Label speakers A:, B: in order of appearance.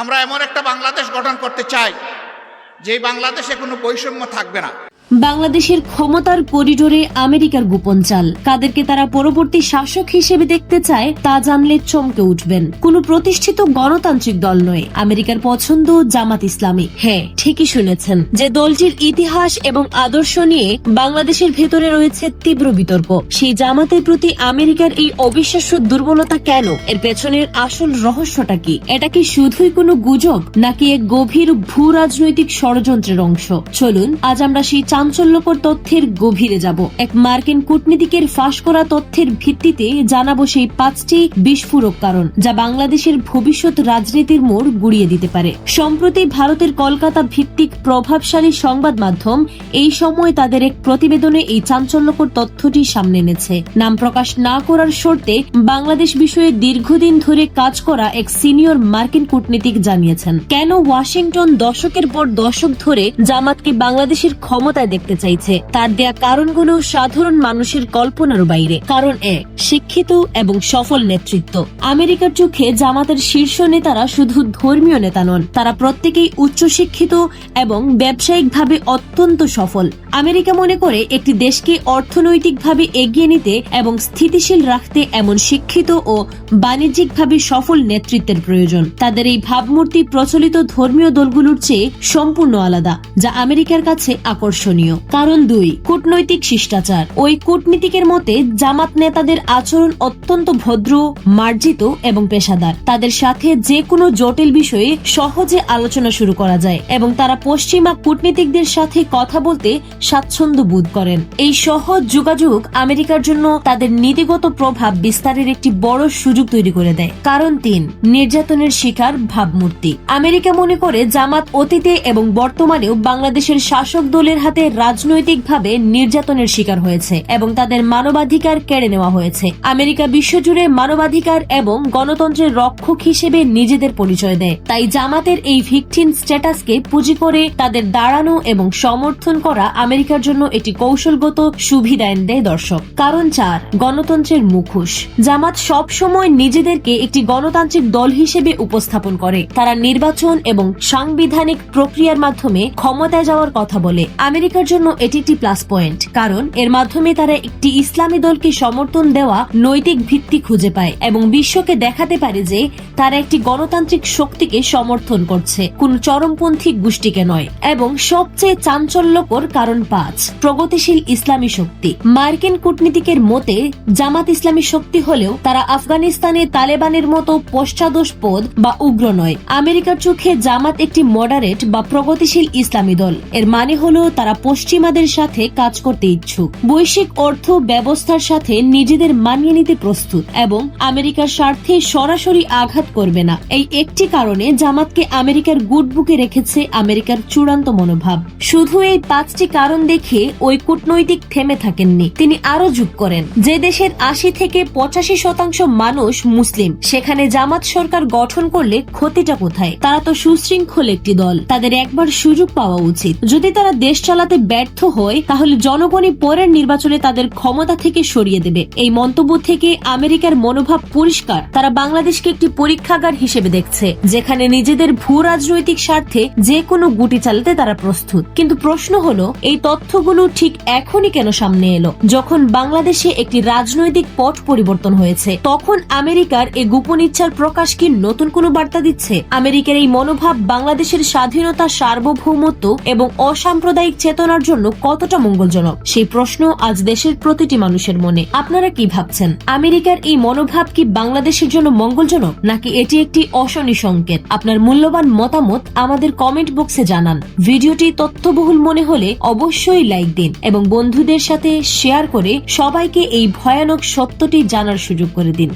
A: আমরা এমন একটা বাংলাদেশ গঠন করতে চাই যে বাংলাদেশে কোনো বৈষম্য থাকবে না।
B: বাংলাদেশের ক্ষমতার করিডোরে আমেরিকার গোপন চাল। কাদেরকে তারা পরবর্তী শাসক হিসেবে দেখতে চায়, তা জানলে চমকে উঠবেন। কোন প্রতিষ্ঠিত গণতান্ত্রিক দল নয়, আমেরিকার পছন্দ জামাত ইসলামী। হ্যাঁ ঠিকই শুনেছেন যে দলটির ইতিহাস এবং আদর্শ নিয়ে বাংলাদেশের ভেতরে রয়েছে তীব্র বিতর্ক। সেই জামাতের প্রতি আমেরিকার এই অবিশ্বাস্য দুর্বলতা কেন? এর পেছনের আসল রহস্যটা কি? এটা কি শুধুই কোনো গুজব, নাকি এক গভীর ভূ রাজনৈতিক ষড়যন্ত্রের অংশ? চলুন, আজ আমরা সেই চাঞ্চল্যকর তথ্যের গভীরে যাব। এক মার্কিন কূটনীতিকের ফাঁস করা তথ্যের ভিত্তিতে জানাব সেই পাঁচটি বিস্ফোরক কারণ, যা বাংলাদেশের ভবিষ্যৎ রাজনীতির মোড় গুড়িয়ে দিতে পারে। সম্প্রতি ভারতের কলকাতা ভিত্তিক প্রভাবশালী সংবাদ মাধ্যম এই সময় তাদের এক প্রতিবেদনে এই চাঞ্চল্যকর তথ্যটি সামনে এনেছে। নাম প্রকাশ না করার শর্তে বাংলাদেশ বিষয়ে দীর্ঘদিন ধরে কাজ করা এক সিনিয়র মার্কিন কূটনীতিক জানিয়েছেন। কেন ওয়াশিংটন দশকের পর দশক ধরে জামাতকে বাংলাদেশের ক্ষমতায় দেখতে চাইছে। তার দেয়া কারণগুলো সাধারণ মানুষের কল্পনার বাইরে। কারণ এক শিক্ষিত এবং সফল নেতৃত্ব। আমেরিকার চোখে জামাতের শীর্ষ নেতারা শুধু ধর্মীয় নেতা নন, তারা প্রত্যেকেই উচ্চশিক্ষিত এবং ব্যবসায়িকভাবে অত্যন্ত সফল। আমেরিকা মনে করে একটি দেশকে অর্থনৈতিকভাবে এগিয়ে নিতে এবং স্থিতিশীল রাখতে এমন শিক্ষিত ও বাণিজ্যিকভাবে সফল নেতৃত্বের প্রয়োজন। তাদের এই ভাবমূর্তি প্রচলিত ধর্মীয় দলগুলোর চেয়ে সম্পূর্ণ আলাদা, যা আমেরিকার কাছে আকর্ষণীয়। কারণ দুই, কূটনৈতিক শিষ্টাচার। ওই কূটনীতিকের মতে জামাত নেতাদের আচরণ অত্যন্ত ভদ্র, মার্জিত এবং পেশাদার। তাদের সাথে যে কোনো জটিল বিষয়ে সহজে আলোচনা শুরু করা যায় এবং তারা পশ্চিমা কূটনীতিকদের সাথে কথা বলতে স্বাচ্ছন্দ্য বোধ করেন। এই সহজ যোগাযোগ আমেরিকার জন্য তাদের নীতিগত প্রভাব বিস্তারের একটি বড় সুযোগ তৈরি করে দেয়। কারণ তিন, নির্যাতনের শিকার ভাবমূর্তি। আমেরিকা মনে করে জামাত অতীতে এবং বর্তমানেও বাংলাদেশের শাসক দলের হাতে রাজনৈতিকভাবে নির্যাতনের শিকার হয়েছে এবং তাদের মানবাধিকার কেড়ে নেওয়া হয়েছে। আমেরিকা বিশ্বজুড়ে মানবাধিকার এবং গণতন্ত্রের রক্ষক হিসেবে নিজেদের পরিচয় দেয়। তাই জামাতের এই ভিকটিম স্ট্যাটাসকে পুঁজি করে তাদের দাঁড়ানো এবং সমর্থন করা আমেরিকার জন্য এটি কৌশলগত সুবিধা এনে দেয় দর্শক। কারণ চার, গণতন্ত্রের মুখোশ। জামাত সব সময় নিজেদেরকে একটি গণতান্ত্রিক দল হিসেবে উপস্থাপন করে। তারা নির্বাচন এবং সাংবিধানিক প্রক্রিয়ার মাধ্যমে ক্ষমতায় যাওয়ার কথা বলে। আমেরিকার জন্য এটি একটি প্লাস পয়েন্ট কারণ এর মাধ্যমে তারা একটি ইসলামী দলকে সমর্থন দেওয়া নৈতিক ভিত্তি খুঁজে পায় এবং বিশ্বকে দেখাতে পারে যে তারা একটি গণতান্ত্রিক শক্তিকে সমর্থন করছে, কোন চরমপন্থী গোষ্ঠীকে নয়, এবং সবচেয়ে চাঞ্চল্যকর কারণ পাঁচ, প্রগতিশীল ইসলামী শক্তি। মার্কিন কূটনীতিকের মতে, জামাত ইসলামী শক্তি হলেও তারা আফগানিস্তানে তালেবানের মতো পশ্চাদোষ পদ বা উগ্র নয়। আমেরিকার চোখে জামাত একটি মডারেট বা প্রগতিশীল ইসলামী দল। এর মানে হলো তারা পশ্চিমাদের সাথে কাজ করতে ইচ্ছুক। বৈশ্বিক অর্থ ব্যবস্থার সাথে নিজেদের মানিয়ে নিতে প্রস্তুত এবং আমেরিকার স্বার্থে সরাসরি আঘাত করবে না। এই একটি কারণে জামাতকে আমেরিকার গুড বুকে রেখেছে আমেরিকার চূড়ান্ত মনোভাব। শুধু এই পাঁচটি কারণ দেখে ওই কূটনৈতিক থেমে থাকেননি। তিনি আরও যোগ করেন, যে দেশের আশি থেকে পঁচাশি শতাংশ মানুষ মুসলিম, সেখানে জামাত সরকার গঠন করলে ক্ষতিটা কোথায়? তারা তো সুশৃঙ্খল একটি দল। তাদের একবার সুযোগ পাওয়া উচিত। যদি তারা দেশ চালাতে ব্যর্থ হয় তাহলে জনগণই পরের নির্বাচনে তাদের ক্ষমতা থেকে সরিয়ে দেবে। এই মন্তব্য থেকে আমেরিকার মনোভাব পরিষ্কার। তারা বাংলাদেশকে একটি পরীক্ষাগার হিসেবে দেখছে, যেখানে নিজেদের ভূ রাজনৈতিক স্বার্থে যে কোনো গুটি চালাতে তারা প্রস্তুত। কিন্তু প্রশ্ন হলো, এই তথ্যগুলো ঠিক এখনই কেন সামনে এলো? যখন বাংলাদেশে একটি রাজনৈতিক পট পরিবর্তন হয়েছে, তখন আমেরিকার এই গোপন ইচ্ছার প্রকাশ কি নতুন কোনো বার্তা দিচ্ছে? আমেরিকার এই মনোভাব বাংলাদেশের স্বাধীনতা, সার্বভৌমত্ব এবং অসাম্প্রদায়িক চেতনার জন্য কতটা মঙ্গলজনক? সেই প্রশ্ন আজ দেশের প্রতিটি মানুষের মনে। আপনারা কি ভাবছেন? আমেরিকার এই মনোভাব কি বাংলাদেশের জন্য মঙ্গলজনক, নাকি এটি একটি অশনি সংকেত? আপনার মূল্যবান মতামত আমাদের কমেন্ট বক্সে জানান। ভিডিওটি তথ্যবহুল মনে হলে অবশ্যই লাইক দিন এবং বন্ধুদের সাথে শেয়ার করে সবাইকে এই ভয়ানক সত্যটি জানার সুযোগ করে দিন।